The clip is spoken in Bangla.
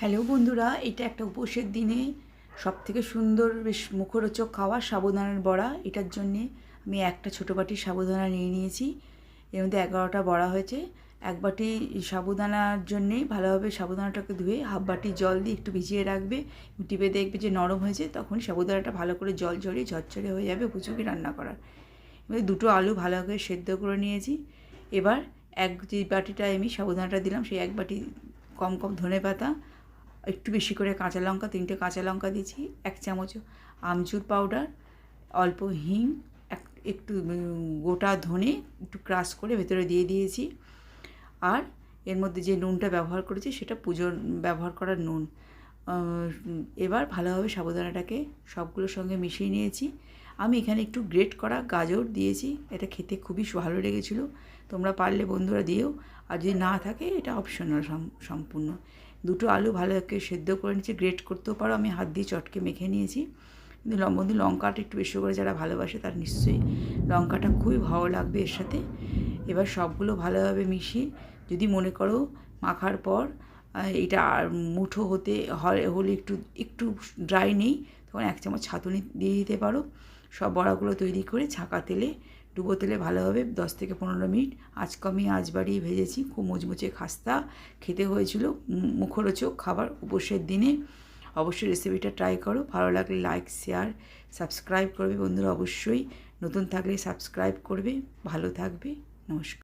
হ্যালো বন্ধুরা, এটা একটা উপোসের দিনে। সব থেকে সুন্দর বেশ মুখরোচক খাওয়া সাবুদানার বড়া। এটার জন্যে আমি একটা ছোটো বাটির সাবুদানা নিয়ে নিয়েছি। এর মধ্যে এগারোটা বড়া হয়েছে। এক বাটি সাবুদানার জন্যেই ভালোভাবে সাবুদানাটাকে ধুয়ে হাফ বাটি জল দিয়ে একটু ভিজিয়ে রাখবে। টিপে দেখবে যে নরম হয়েছে, তখন সাবুদানাটা ভালো করে জল ঝরিয়ে ঝরঝরে হয়ে যাবে পুচুকে রান্না করার। এবার দুটো আলু ভালো করে সেদ্ধ করে নিয়েছি। এবার এক যে বাটিটা আমি সাবুদানাটা দিলাম, সেই এক বাটি কম কম ধনে পাতা একটু বেশি করে কাঁচা লঙ্কা, তিনটে কাঁচা লঙ্কা দিয়েছি, এক চামচ আমচুর পাউডার অল্প হিং, এক, একটু গোটা ধনে একটু ক্রাশ করে ভেতরে দিয়ে দিয়েছি। আর এর মধ্যে যে নুনটা ব্যবহার করেছি সেটা পুজোর ব্যবহার করার নুন। এবার ভালোভাবে সাবুদানাটাকে সবগুলোর সঙ্গে মিশিয়ে নিয়েছি। আমি এখানে একটু গ্রেট করা গাজর দিয়েছি, এটা খেতে খুবই ভালো লেগেছিলো। তোমরা পারলে বন্ধুরা দিও আর যদি না থাকে, এটা অপশনাল সম্পূর্ণ। দুটো আলু ভালো করে সেদ্ধ করে নিয়েছি, গ্রেট করতেও পারো, আমি হাত দিয়ে চটকে মেখে নিয়েছি। কিন্তু বন্ধু, লঙ্কাটা একটু বেশি করে যারা ভালোবাসে তার নিশ্চয়ই লঙ্কাটা খুবই ভালো লাগবে এর সাথে। এবার সবগুলো ভালোভাবে মিশিয়ে, যদি মনে করো মাখার পর এটা আর মুঠো হতে, হলে একটু একটু ড্রাই নেই, তখন এক চামচ ছাতুনি দিয়ে দিতে পারো। সব বড়াগুলো তৈরি করে ছাঁকা তেলে, ডুবো তেলে ভালোভাবে দশ থেকে পনেরো মিনিট। আঁচ কমিয়ে আজ বাড়িয়ে ভেজেছি খুব মুচমুচে খাস্তা। খেতে হয়েছিল মুখরোচক খাবার উপোসের দিনে। অবশ্যই রেসিপিটা ট্রাই করো। ভালো লাগলে লাইক শেয়ার সাবস্ক্রাইব করবে। বন্ধুরা অবশ্যই নতুন থাকলে সাবস্ক্রাইব করবে। ভালো থাকবে। নমস্কার।